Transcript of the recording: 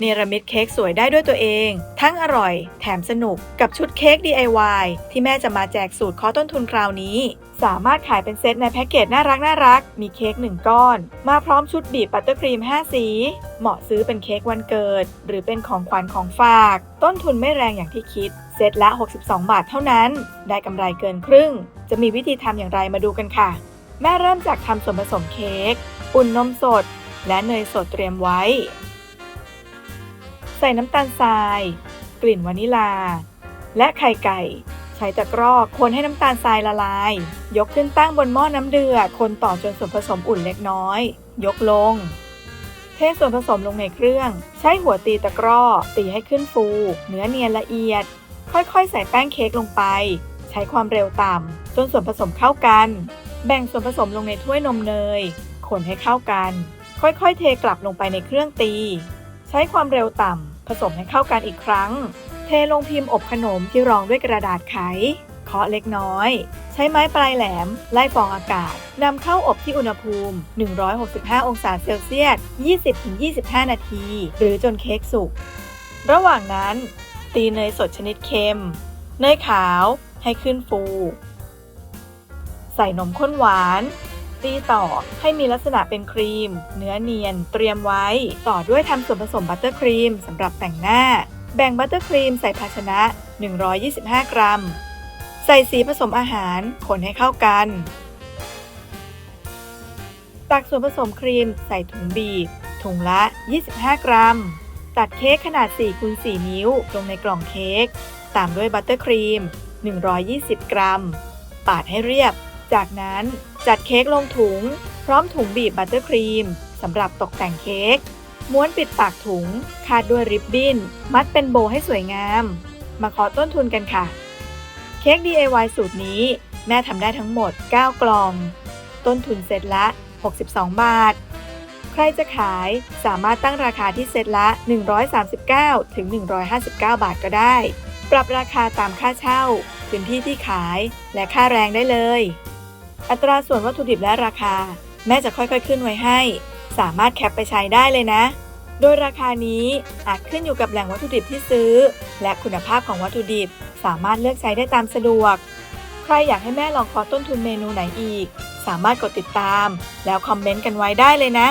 เนรมิตเค้กสวยได้ด้วยตัวเอง ทั้งอร่อย แถมสนุกกับชุดเค้ก DIY ที่แม่จะมาแจกสูตรเคอต้นทุนคราวนี้ สามารถขายเป็นเซตในแพ็กเกจน่ารักน่ารัก มีเค้ก1ก้อน มาพร้อมชุดบีบบัตเตอร์ครีม 5 สี เหมาะซื้อเป็นเค้กวันเกิด หรือเป็นของขวัญของฝาก ต้นทุนไม่แรงอย่างที่คิด เซตละ 62 บาทเท่านั้น ได้กำไรเกินครึ่ง จะมีวิธีทำอย่างไรมาดูกันค่ะ แม่เริ่มจากทำส่วนผสมเค้กอุ่นนมสด และเนยสดเตรียมไว้ ส่น้ำตาลทราย กลิ่นวานิลา และไข่ไก่ ใช้ตะกร้อคนให้น้ำตาลทรายละลาย ยกขึ้นตั้งบนหม้อน้ำเดือด คนต่อจนส่วนผสมอุ่นเล็กน้อย ยกลง เทส่วนผสมลงในเครื่อง ใช้หัวตีตะกร้อ ตีให้ขึ้นฟู เนื้อเนียนละเอียด ค่อยๆ ใส่แป้งเค้กลงไป ใช้ความเร็วต่ำจนส่วนผสมเข้ากัน แบ่งส่วนผสมลงในถ้วยนมเนย คนให้เข้ากัน ค่อยๆ เทกลับลงไปในเครื่องตี ช้ความเร็วต่ำ ผสมให้เข้ากันอีกครั้ง เทลงพิมพ์อบขนมที่รองด้วยกระดาษไข เคาะเล็กน้อย ใช้ไม้ปลายแหลม ไล่ฟองอากาศนำเข้าอบที่อุณหภูมิ 165 องศาเซลเซียส 20-25 นาที หรือจนเค้กสุก ระหว่างนั้น ตีเนยสดชนิดเค็ม เนยขาวให้ขึ้นฟู ใส่นมข้นหวาน ตีต่อ ให้มีลักษณะเป็นครีม เนื้อเนียน เตรียมไว้ ต่อด้วยทำส่วนผสมบัตเตอร์ครีมสำหรับแต่งหน้า แบ่งบัตเตอร์ครีมใส่ภาชนะ 125 กรัม ใส่สีผสมอาหาร คนให้เข้ากัน ตักส่วนผสมครีมใส่ถุงบีบ ถุงละ 25 กรัม ตัดเค้กขนาด4คูณ4นิ้ว ลงในกล่องเค้ก ตามด้วยบัตเตอร์ครีม 120 กรัม ปาดให้เรียบ จากนั้น จัดเค้กลงถุง พร้อมถุงบีบบัตเตอร์ครีมสำหรับตกแต่งเค้ก ม้วนปิดปากถุง คาดด้วยริบบิ้น มัดเป็นโบให้สวยงาม มาขอต้นทุนกันค่ะ เค้ก DIY สูตรนี้ แม่ทำได้ทั้งหมด 9 กล่อง ต้นทุนเซตละ 62 บาท ใครจะขายสามารถตั้งราคาที่เซตละ 139 ถึง 159 บาทก็ได้ ปรับราคาตามค่าเช่า พื้นที่ที่ขายและค่าแรงได้เลย อัตราส่วนวัตถุดิบและราคา แม่จะค่อยๆ ขึ้นไว้ให้ สามารถแคปไปใช้ได้เลยนะ โดยราคานี้อาจขึ้นอยู่กับแหล่งวัตถุดิบที่ซื้อ และคุณภาพของวัตถุดิบสามารถเลือกใช้ได้ตามสะดวก ใครอยากให้แม่ลองขอต้นทุนเมนูไหนอีก สามารถกดติดตาม แล้วคอมเมนต์กันไว้ได้เลยนะ